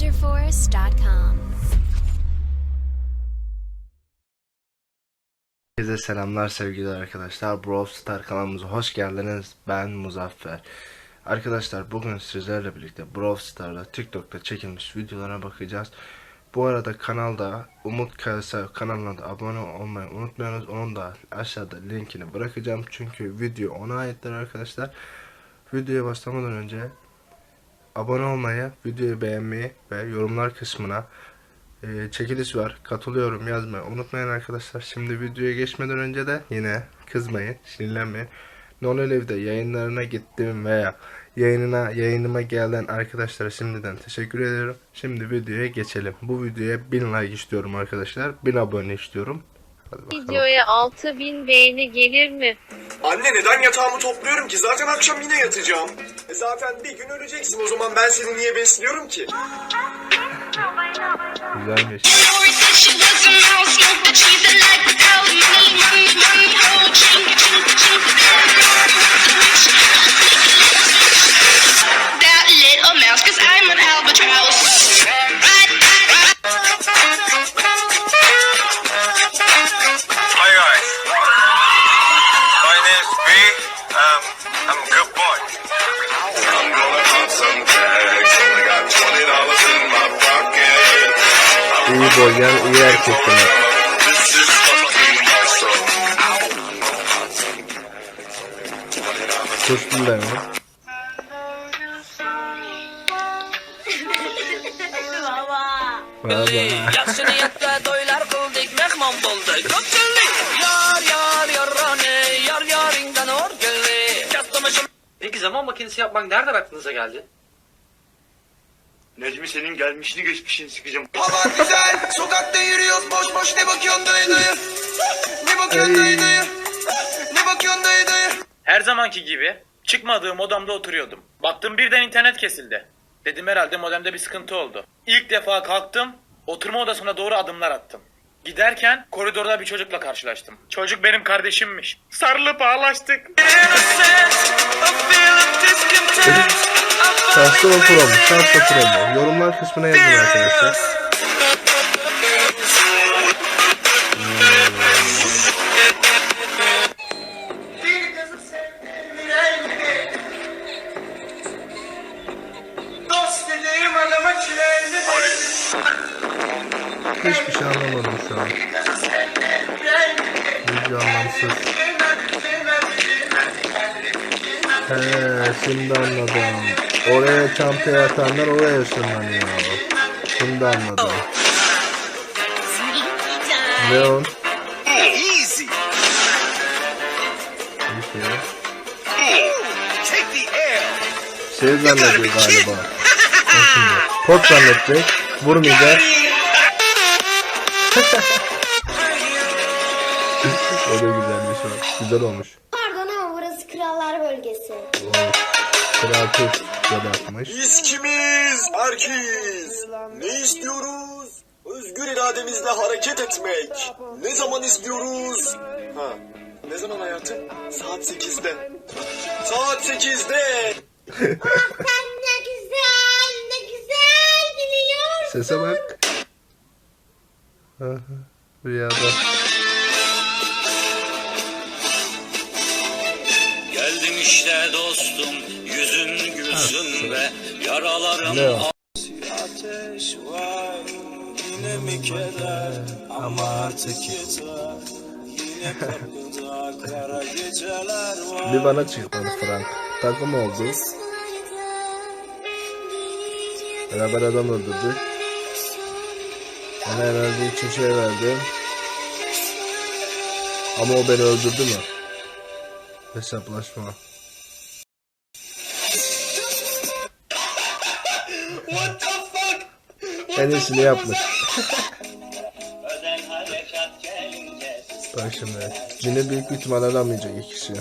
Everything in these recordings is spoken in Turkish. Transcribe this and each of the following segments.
ScandiaForest.com. Herkese selamlar sevgili arkadaşlar. Brawl Star kanalımıza hoş geldiniz. Ben Muzaffer. Arkadaşlar bugün sizlerle birlikte Brawl Star'da TikTok'ta çekilmiş videolara bakacağız. Bu arada kanalda Umut Kaysa kanalına da abone olmayı unutmayınız. Onun da aşağıda linkini bırakacağım. Çünkü video ona aittir arkadaşlar. Videoya başlamadan önce abone olmayı, videoyu beğenmeyi ve yorumlar kısmına ee, çekiliş var. Katılıyorum yazmayı unutmayın arkadaşlar. Şimdi videoya geçmeden önce de yine kızmayın, sinirlenmeyin. Nonel evde yayınlarına gittim veya yayınına yayınıma gelen arkadaşlara şimdiden teşekkür ederim. Şimdi videoya geçelim. Bu videoya 1000 like istiyorum arkadaşlar. 1000 abone istiyorum. Hadi bakalım. Videoya 6000 beğeni gelir mi? Anne neden yatağımı topluyorum ki? Zaten akşam yine yatacağım. E zaten bir gün öleceksin o zaman ben seni niye besliyorum ki? Güzelmiş. İyi boylayan iyi fucking awesome. Sustum ben mi? Baba. Yaxshini yetdi to'ylar qildik mehmon bo'ldik ko'pchilik yor yorone yor yoringdan o'rgilli kattamish Peki zaman makinesi yapmak nereden aklınıza geldi? Necmi senin gelmişini geçmişini sikeceğim. Hava güzel. Sokakta yürüyoruz boş boş. Ne bakıyorsun dayı dayı? Ne bakıyorsun dayı dayı? Ne bakıyorsun dayı dayı? Her zamanki gibi çıkmadığım odamda oturuyordum. Baktım birden internet kesildi. Dedim herhalde modemde bir sıkıntı oldu. İlk defa kalktım, oturma odasına doğru adımlar attım. Giderken koridorda bir çocukla karşılaştım. Çocuk benim kardeşimmiş. Sarılıp ağlaştık. Şanslı ol promo. Şanslı promo. Yorumlar kısmına yazın arkadaşlar. Hiçbir şey anlamadım şu an. Video anlamsız. He, şimdi anladım. Oraya çantaya atanlar oraya ışınlanıyor. Şimdi anladım. Leon. Easy. Şey. Şey zannediyor galiba. Pot zannedecek. Vurmayacak. o da güzelmiş o. Güzel olmuş. Türk yaratmış. Biz kimiz? Erkeğiz. Ne istiyoruz? Özgür irademizle hareket etmek. Ne zaman istiyoruz? Ha. Ne zaman hayatım? Saat 8'de. Saat 8'de. Sen ne güzel, ne güzel biliyorsun. Sese bak. Rüyada. Geldim işte dostum yüzün gülsün ve yaralarım Ne o? ateş var yine mi keder ama artık yeter yine kapıda kara geceler var Bir bana çıkmadı Frank. Takım oldu. Beraber adam öldürdük. Bana enerji için şey verdi. Ama o beni öldürdü mü? Hesaplaşma. En iyisini yapmış. Bak şimdi. Cini büyük bir ihtimal alamayacak iki kişi.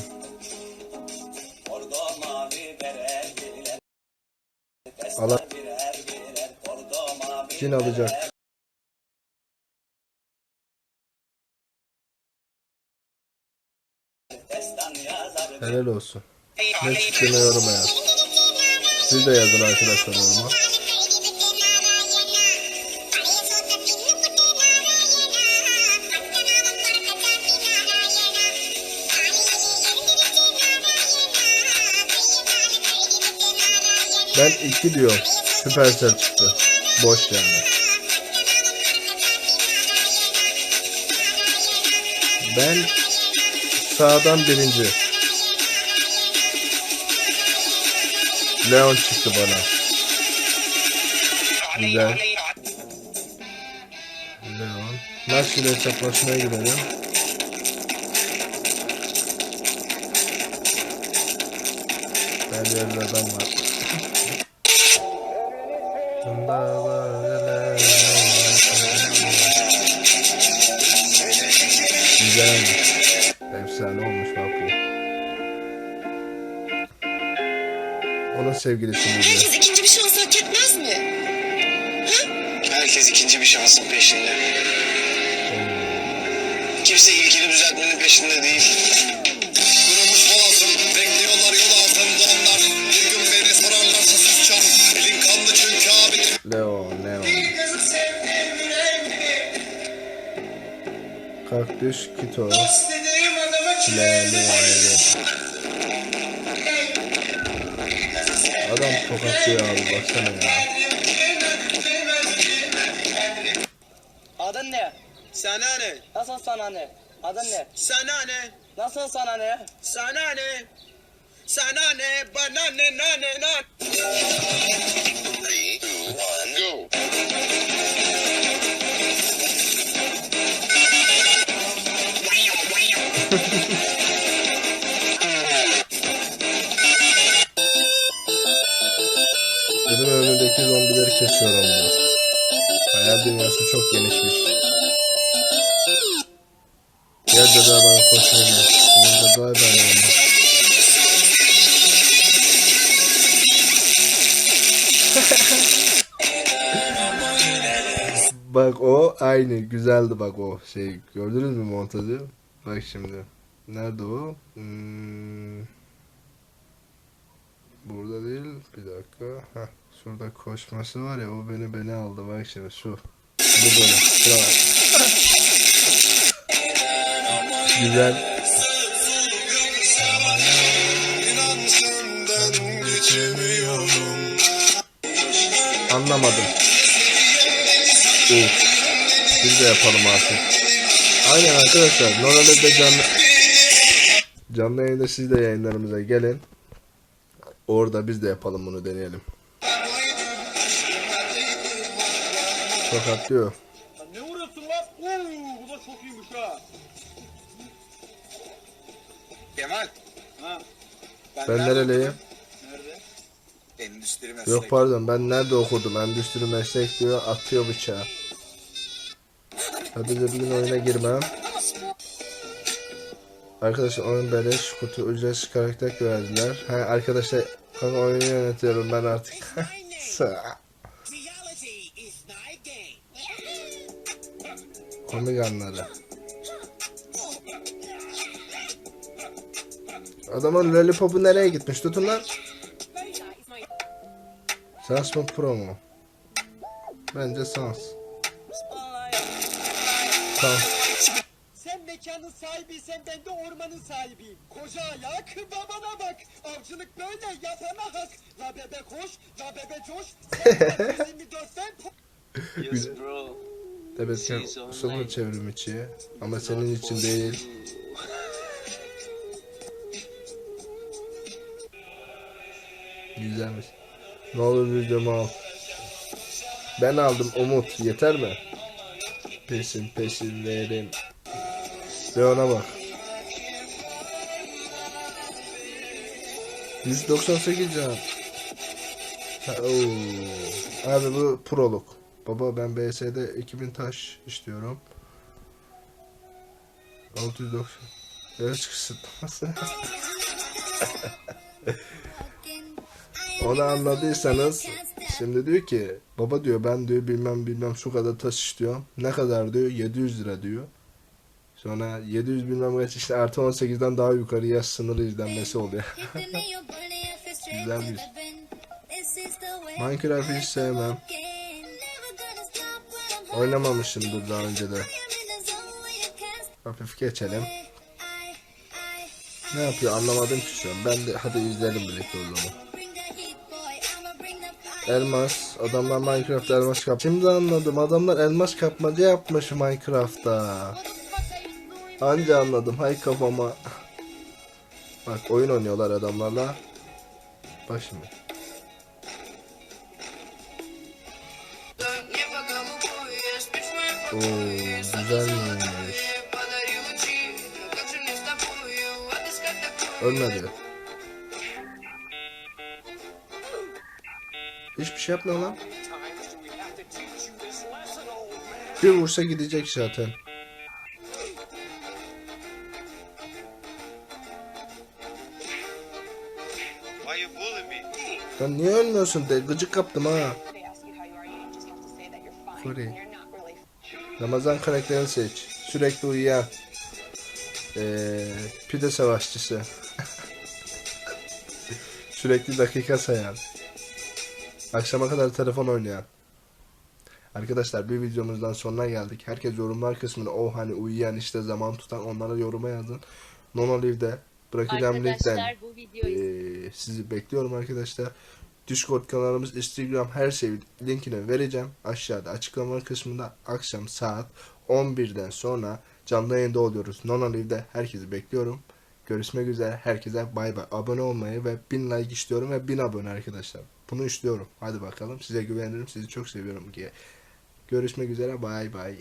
Ala Cin alacak. Helal olsun. Ne çıktığına yoruma yaz. Siz de yazın arkadaşlar yoruma. Ben iki diyor. Süpersel çıktı. Boş yani. Ben sağdan birinci. Leon çıktı bana. Güzel. Leon. Maç ile hesaplaşmaya girelim. Her yerde adam var. Güzel. Onun sevgilisi mi? Herkes ikinci bir şans hak etmez mi? Herkes ikinci bir şansın peşinde. Kimse ilkini düzeltmenin peşinde değil. Kurumuş boğazım, bekliyorlar yol altında onlar. Bir gün beni sorarlarsa susacağım. Elin kanlı çünkü abi. Leon, Leon. Kaktüs, Kito. Çileli, ayrı. Adam tokatlıyor abi baksana ya. Adın ne? Sana ne? Nasıl sana ne? Adın ne? Sana ne? Nasıl sana ne? Sana ne? Sana ne? Bana ne? Na ne? Na. Three, two, one, go. Zombileri kesiyorum diyor. Hayal dünyası çok genişmiş. Gel dede bana koşmayın. Bunun da daha ben olmaz. Bak o aynı güzeldi bak o şey gördünüz mü montajı? Bak şimdi. Nerede o? Hmm. Burada değil. Bir dakika. Heh. Şurada koşması var ya o beni beni aldı. Bak şimdi şu. Bu böyle. Şuna bak. Güzel. Anlamadım. Uf. Biz de yapalım artık. Aynen arkadaşlar. Normalde de canlı canlı yayında siz de yayınlarımıza gelin. Orada biz de yapalım bunu deneyelim. Tokatlıyor. Ne vuruyorsun lan? Oo, bu da çok iyiymiş ha. Kemal. Ha. Ben nereliyim? Nerede? Endüstri meslek. Yok pardon ben nerede okudum? Endüstri meslek diyor atıyor bıçağı. Hadi de bugün oyuna girmem. Arkadaşlar oyun beleş kutu ücretsiz karakter verdiler. Ha arkadaşlar kanka oyunu yönetiyorum ben artık. Komik anları. Adamın lollipopu nereye gitmiş? Tutun lan. Sans mı pro mu? Bence sans. Sans. Sen mekanın sahibiysen ben de ormanın sahibiyim. Koca ayak babana bak. Avcılık böyle yapana hak. La bebe koş, la bebe coş. Sen 24'ten Güzel. Evet sen sıfır çevrim içi ama senin için değil. Güzelmiş. Ne olur videomu al. Ben aldım Umut yeter mi? Peşin peşin verin. Ve ona bak. 198 can. Ha. Abi bu prolog. Baba ben BS'de 2000 taş istiyorum. 690. Yaş kısıtlaması. Onu anladıysanız şimdi diyor ki baba diyor ben diyor bilmem bilmem şu kadar taş istiyorum. Ne kadar diyor 700 lira diyor. Sonra 700 bilmem kaç işte artı 18'den daha yukarı yaş sınırı izlenmesi oluyor. Güzelmiş. Minecraft'ı hiç sevmem. Oynamamışımdır daha önce de. Hafif geçelim. Ne yapıyor anlamadım ki şu an. Ben de hadi izleyelim birlikte o zaman. Elmas. Adamlar Minecraft'ta elmas kap. Şimdi anladım. Adamlar elmas kapmaca yapmış Minecraft'ta. Anca anladım. Hay kafama. Bak oyun oynuyorlar adamlarla. Bak şimdi. Oo, güzelmiş. Ölmedi. Hiçbir şey yapmıyor lan. Bir vursa gidecek zaten. Lan niye ölmüyorsun de gıcık kaptım ha. Furi. Ramazan karakterini seç. Sürekli uyuyan. Ee, pide savaşçısı. Sürekli dakika sayan. Akşama kadar telefon oynayan. Arkadaşlar bir videomuzdan sonuna geldik. Herkes yorumlar kısmına o hani uyuyan işte zaman tutan onlara yoruma yazın. Nonolive'de bırakacağım linkten Arkadaşlar bu videoyu ee, sizi bekliyorum arkadaşlar. Discord kanalımız, Instagram her şey linkini vereceğim. Aşağıda açıklama kısmında akşam saat 11'den sonra canlı yayında oluyoruz. Nonolive'de herkesi bekliyorum. Görüşmek üzere. Herkese bay bay. Abone olmayı ve 1000 like istiyorum ve 1000 abone arkadaşlar. Bunu istiyorum. Hadi bakalım. Size güvenirim. Sizi çok seviyorum. Görüşmek üzere. Bay bay.